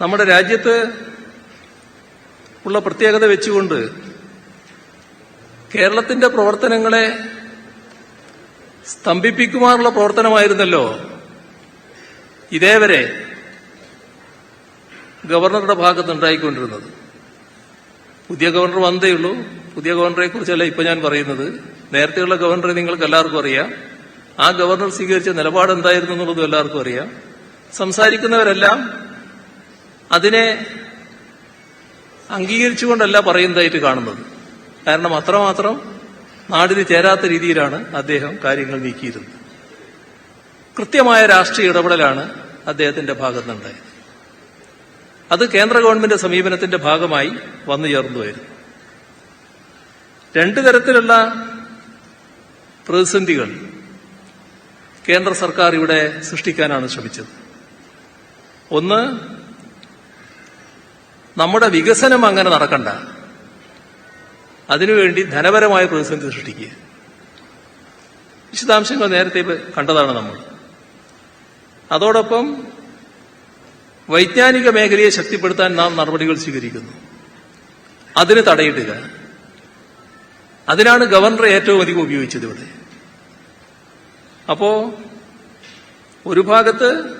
നമ്മുടെ രാജ്യത്ത് ഉള്ള പ്രത്യേകത വെച്ചുകൊണ്ട് കേരളത്തിന്റെ പ്രവർത്തനങ്ങളെ സ്തംഭിപ്പിക്കുവാനുള്ള പ്രവർത്തനമായിരുന്നല്ലോ ഇതേവരെ ഗവർണറുടെ ഭാഗത്ത് ഉണ്ടായിക്കൊണ്ടിരുന്നത്. പുതിയ ഗവർണർ വന്നതേ ഉള്ളൂ. പുതിയ ഗവർണറെ കുറിച്ചല്ല ഇപ്പൊ ഞാൻ പറയുന്നത്. നേരത്തെയുള്ള ഗവർണറെ നിങ്ങൾക്ക് എല്ലാവർക്കും അറിയാം. ആ ഗവർണർ സ്വീകരിച്ച നിലപാട് എന്തായിരുന്നു എന്നുള്ളതും എല്ലാവർക്കും അറിയാം. സംസാരിക്കുന്നവരെല്ലാം അതിനെ അംഗീകരിച്ചുകൊണ്ടല്ല പറയുന്നതായിട്ട് കാണുന്നത്. കാരണം അത്രമാത്രം നാടിന് ചേരാത്ത രീതിയിലാണ് അദ്ദേഹം കാര്യങ്ങൾ നീക്കിയിരുന്നത്. കൃത്യമായ രാഷ്ട്രീയ ഇടപെടലാണ് അദ്ദേഹത്തിന്റെ ഭാഗത്തുനിന്നുണ്ടായത്. അത് കേന്ദ്ര ഗവൺമെന്റ് സമീപനത്തിന്റെ ഭാഗമായി വന്നു ചേർന്നു വരുന്നു രണ്ടു തരത്തിലുള്ള പ്രതിസന്ധികൾ കേന്ദ്ര സർക്കാർ ഇവിടെ സൃഷ്ടിക്കാനാണ് ശ്രമിച്ചത്. ഒന്ന് നമ്മുടെ വികസനം അങ്ങനെ നടക്കണ്ട. അതിനുവേണ്ടി ധനപരമായ പ്രതിസന്ധി സൃഷ്ടിക്കുക. വിശദാംശങ്ങൾ നേരത്തെ കണ്ടതാണ് നമ്മൾ. അതോടൊപ്പം വൈജ്ഞാനിക മേഖലയെ ശക്തിപ്പെടുത്താൻ നാം നടപടികൾ സ്വീകരിക്കുന്നു. അതിന് തടയിടുക. അതിനാണ് ഗവർണർ ഏറ്റവും അധികം ഉപയോഗിച്ചത് ഇവിടെ. അപ്പോ ഒരു ഭാഗത്ത്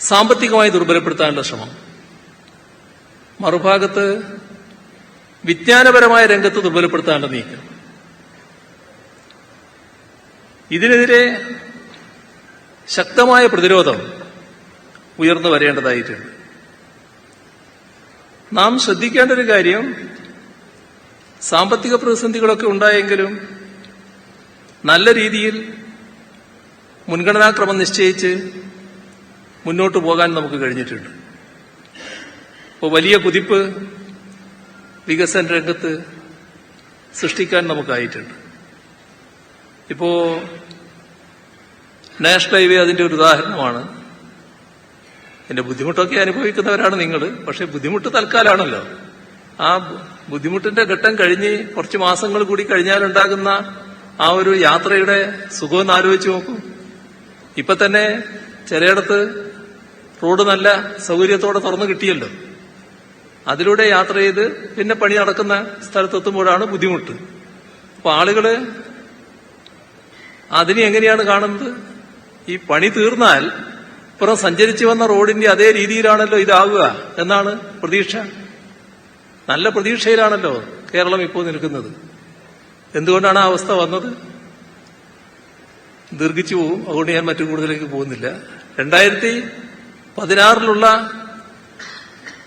സാമ്പത്തികമായി ദുർബലപ്പെടുത്താനുള്ള ശ്രമം. മറുഭാഗത്ത് വിജ്ഞാനപരമായ രംഗത്ത് ദുർബലപ്പെടുത്താനുള്ള നീക്കം. ഇതിനെതിരെ ശക്തമായ പ്രതിരോധം ഉയർന്നു വരേണ്ടതായിട്ടുണ്ട്. നാം ശ്രദ്ധിക്കേണ്ട ഒരു കാര്യം സാമ്പത്തിക പ്രതിസന്ധികളൊക്കെ ഉണ്ടായെങ്കിലും നല്ല രീതിയിൽ മുൻഗണനാക്രമം നിശ്ചയിച്ച് മുന്നോട്ട് പോകാൻ നമുക്ക് കഴിഞ്ഞിട്ടുണ്ട്. ഇപ്പോൾ വലിയ കുതിപ്പ് വികസന രംഗത്ത് സൃഷ്ടിക്കാൻ നമുക്കായിട്ടുണ്ട്. ഇപ്പോ നാഷണൽ ഹൈവേ അതിന്റെ ഒരു ഉദാഹരണമാണ്. എന്റെ ബുദ്ധിമുട്ടൊക്കെ അനുഭവിക്കുന്നവരാണ് നിങ്ങൾ പക്ഷെ ബുദ്ധിമുട്ട് തൽക്കാലാണല്ലോ. ആ ബുദ്ധിമുട്ടിന്റെ ഘട്ടം കഴിഞ്ഞ് കുറച്ച് മാസങ്ങൾ കൂടി കഴിഞ്ഞാലുണ്ടാകുന്ന ആ ഒരു യാത്രയുടെ സുഖം ആലോചിച്ച് നോക്കൂ. ഇപ്പൊ തന്നെ ചിലയിടത്ത് റോഡ് നല്ല സൗകര്യത്തോടെ തുറന്നു കിട്ടിയല്ലോ. അതിലൂടെ യാത്ര ചെയ്ത് പിന്നെ പണി നടക്കുന്ന സ്ഥലത്തെത്തുമ്പോഴാണ് ബുദ്ധിമുട്ട്. അപ്പൊ ആളുകൾ അതിനെ എങ്ങനെയാണ് കാണുന്നത്? ഈ പണി തീർന്നാൽ ഇപ്പുറം സഞ്ചരിച്ചു വന്ന റോഡിന്റെ അതേ രീതിയിലാണല്ലോ ഇതാവുക എന്നാണ് പ്രതീക്ഷ. നല്ല പ്രതീക്ഷയിലാണല്ലോ കേരളം ഇപ്പോൾ നിൽക്കുന്നത്. എന്തുകൊണ്ടാണ് ആ അവസ്ഥ വന്നത്? ദീർഘിച്ചു പോകും അതുകൊണ്ട് ഞാൻ മറ്റു കൂടുതലേക്ക് പോകുന്നില്ല. രണ്ടായിരത്തി പതിനാറിലുള്ള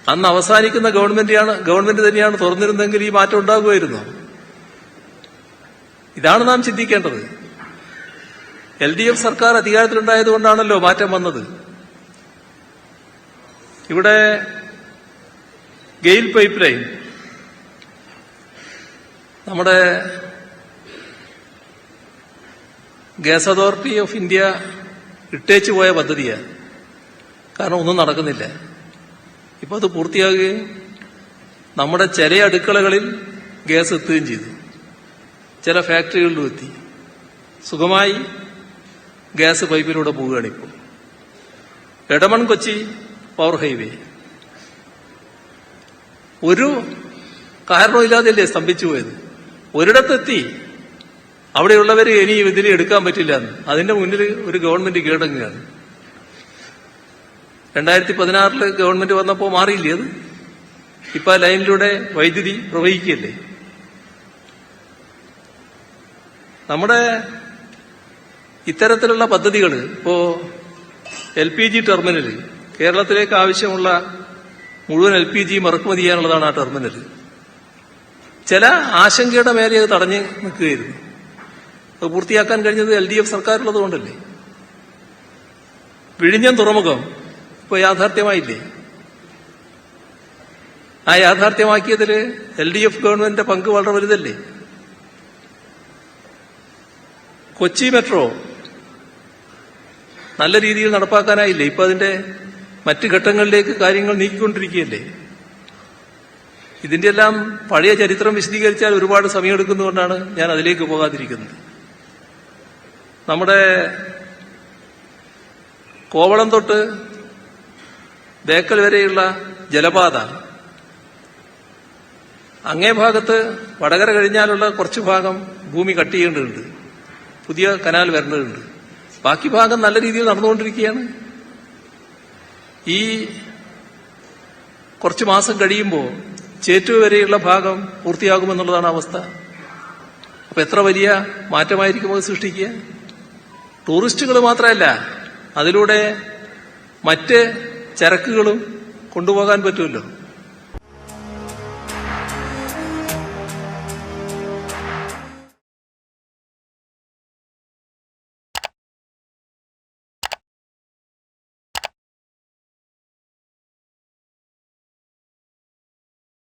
അന്ന് അവസാനിക്കുന്ന ഗവൺമെന്റാണ് ഗവൺമെന്റ് തന്നെയാണ് തുറന്നിരുന്നെങ്കിൽ ഈ മാറ്റം ഉണ്ടാകുമായിരുന്നു. ഇതാണ് നാം ചിന്തിക്കേണ്ടത്. എൽ ഡി എഫ് സർക്കാർ അധികാരത്തിലുണ്ടായതുകൊണ്ടാണല്ലോ മാറ്റം വന്നത്. ഇവിടെ ഗെയിൽ പൈപ്പ് ലൈൻ നമ്മുടെ ഗ്യാസ് അതോറിറ്റി ഓഫ് ഇന്ത്യ ഇട്ടേച്ചു പോയ പദ്ധതിയാണ്. കാരണം ഒന്നും നടക്കുന്നില്ല. ഇപ്പൊ അത് പൂർത്തിയാകുകയും നമ്മുടെ ചില അടുക്കളകളിൽ ഗ്യാസ് എത്തുകയും ചെയ്തു. ചില ഫാക്ടറികളിലും എത്തി. സുഖമായി ഗ്യാസ് പൈപ്പിലൂടെ പോവുകയാണ് ഇപ്പോൾ. Edamon Kochi power highway. ഒരു കാരണമില്ലാതെയല്ലേ സ്തംഭിച്ചു പോയത്? ഒരിടത്തെത്തി. അവിടെയുള്ളവർ ഇനി ഇതിനെ എടുക്കാൻ പറ്റില്ല എന്ന്. അതിന്റെ മുന്നിൽ ഒരു ഗവൺമെന്റ് കീഴടങ്ങുകയാണ്. രണ്ടായിരത്തി പതിനാറിൽ ഗവൺമെന്റ് വന്നപ്പോൾ മാറിയില്ലേ അത്? ഇപ്പൊ ആ ലൈനിലൂടെ വൈദ്യുതി പ്രവഹിക്കുകയല്ലേ? നമ്മുടെ ഇത്തരത്തിലുള്ള പദ്ധതികൾ ഇപ്പോ എൽ പി ജി ടെർമിനൽ കേരളത്തിലേക്ക് ആവശ്യമുള്ള മുഴുവൻ എൽ പി ജി ഇറക്കുമതി ചെയ്യാനുള്ളതാണ് ആ ടെർമിനൽ ചില ആശങ്കയുടെ മേലെ അത് തടഞ്ഞ് നിൽക്കുകയായിരുന്നു. അത് പൂർത്തിയാക്കാൻ കഴിഞ്ഞത് എൽ ഡി എഫ് സർക്കാരുള്ളത് കൊണ്ടല്ലേ വിഴിഞ്ഞം തുറമുഖം ഇപ്പൊ യാഥാർത്ഥ്യമായില്ലേ? ആ യാഥാർത്ഥ്യമാക്കിയതിൽ എൽ ഡി എഫ് ഗവൺമെന്റിന്റെ പങ്ക് വളരെ വലുതല്ലേ? കൊച്ചി മെട്രോ നല്ല രീതിയിൽ നടപ്പാക്കാനായില്ലേ? ഇപ്പൊ അതിന്റെ മറ്റു ഘട്ടങ്ങളിലേക്ക് കാര്യങ്ങൾ നീക്കിക്കൊണ്ടിരിക്കുകയല്ലേ? ഇതിന്റെ എല്ലാം പഴയ ചരിത്രം വിശദീകരിച്ചാൽ ഒരുപാട് സമയമെടുക്കുന്നതുകൊണ്ടാണ് ഞാൻ അതിലേക്ക് പോകാതിരിക്കുന്നത്. നമ്മുടെ കോവളം തൊട്ട് ബേക്കൽ വരെയുള്ള ജലപാത. അങ്ങേ ഭാഗത്ത് വടകര കഴിഞ്ഞാലുള്ള കുറച്ച് ഭാഗം ഭൂമി കട്ട് ചെയ്യേണ്ടതുണ്ട്. പുതിയ കനാൽ വരേണ്ടതുണ്ട്. ബാക്കി ഭാഗം നല്ല രീതിയിൽ നടന്നുകൊണ്ടിരിക്കുകയാണ്. ഈ കുറച്ച് മാസം കഴിയുമ്പോൾ ചേറ്റു വരെയുള്ള ഭാഗം പൂർത്തിയാകുമെന്നുള്ളതാണ് അവസ്ഥ. അപ്പൊ എത്ര വലിയ മാറ്റമായിരിക്കും അത് സൃഷ്ടിക്കുക? ടൂറിസ്റ്റുകൾ മാത്രമല്ല അതിലൂടെ മറ്റ് ചരക്കുകളും കൊണ്ടുപോകാൻ പറ്റുമല്ലോ?